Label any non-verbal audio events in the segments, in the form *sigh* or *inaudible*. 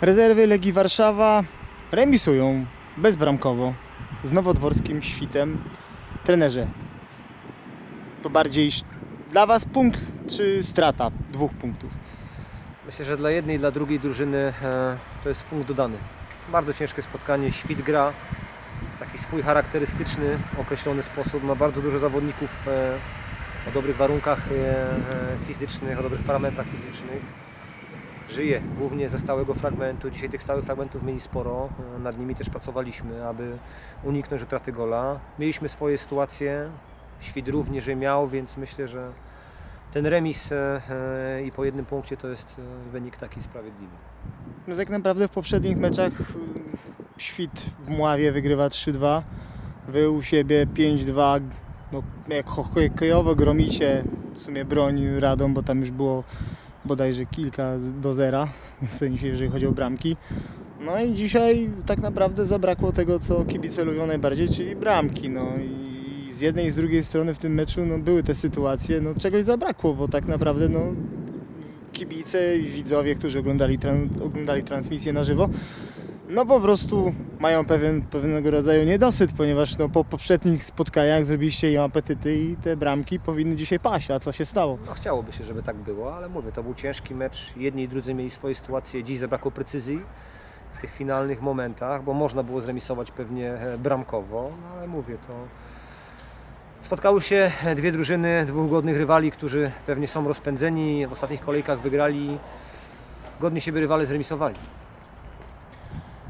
Rezerwy Legii Warszawa remisują bezbramkowo z nowodworskim świtem. Trenerze, to bardziej dla Was punkt czy strata dwóch punktów? Myślę, że dla jednej i dla drugiej drużyny e, to jest punkt dodany. Bardzo ciężkie spotkanie. Świt gra w taki swój charakterystyczny, określony sposób. Ma bardzo dużo zawodników e, o dobrych warunkach e, e, fizycznych, o dobrych parametrach fizycznych. Żyje głównie ze stałego fragmentu. Dzisiaj tych stałych fragmentów mieli sporo. Nad nimi też pracowaliśmy, aby uniknąć utraty gola. Mieliśmy swoje sytuacje. Świt również je miał, więc myślę, że ten remis e, e, i po jednym punkcie to jest e, wynik taki sprawiedliwy. No tak naprawdę w poprzednich meczach Świt w Mławie wygrywa 3-2, Wy u siebie 5-2, no, jak hokejowo gromicie w sumie broń Radą, bo tam już było bodajże kilka do zera, *laughs* w sensie jeżeli chodzi o bramki. No i dzisiaj tak naprawdę zabrakło tego, co kibice lubią najbardziej, czyli bramki. No i z jednej i z drugiej strony w tym meczu no, były te sytuacje, no czegoś zabrakło, bo tak naprawdę no, kibice i widzowie, którzy oglądali, oglądali transmisję na żywo, no po prostu mają pewien, pewnego rodzaju niedosyt, ponieważ no, po poprzednich spotkaniach zrobiliście im apetyty i te bramki powinny dzisiaj paść, a co się stało? No, chciałoby się, żeby tak było, ale mówię, to był ciężki mecz. Jedni i drudzy mieli swoje sytuacje. Dziś zabrakło precyzji w tych finalnych momentach, bo można było zremisować pewnie e, bramkowo, no, ale mówię, to spotkały się dwie drużyny, dwóch godnych rywali, którzy pewnie są rozpędzeni, w ostatnich kolejkach wygrali. Godni siebie rywale zremisowali.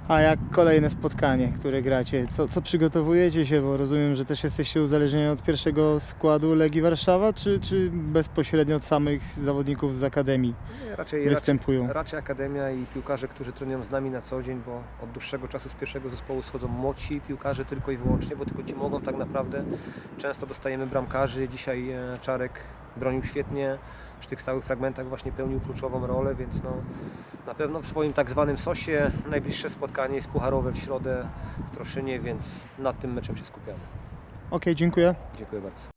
A jak kolejne spotkanie, które gracie, co, co przygotowujecie się, bo rozumiem, że też jesteście uzależnieni od pierwszego składu Legii Warszawa, czy, czy bezpośrednio od samych zawodników z Akademii Nie, Raczej, raczej, występują? raczej Akademia i piłkarze, którzy trenują z nami na co dzień, bo od dłuższego czasu z pierwszego zespołu schodzą młodsi piłkarze tylko i wyłącznie, bo tylko ci mogą tak naprawdę. Często dostajemy bramkarzy. Dzisiaj e, Czarek bronił świetnie, przy tych stałych fragmentach właśnie pełnił kluczową rolę, więc no, na pewno w swoim tak zwanym sosie najbliższe spotkanie jest pucharowe w środę w Troszynie, więc nad tym meczem się skupiamy. Okej, dziękuję. Dziękuję bardzo.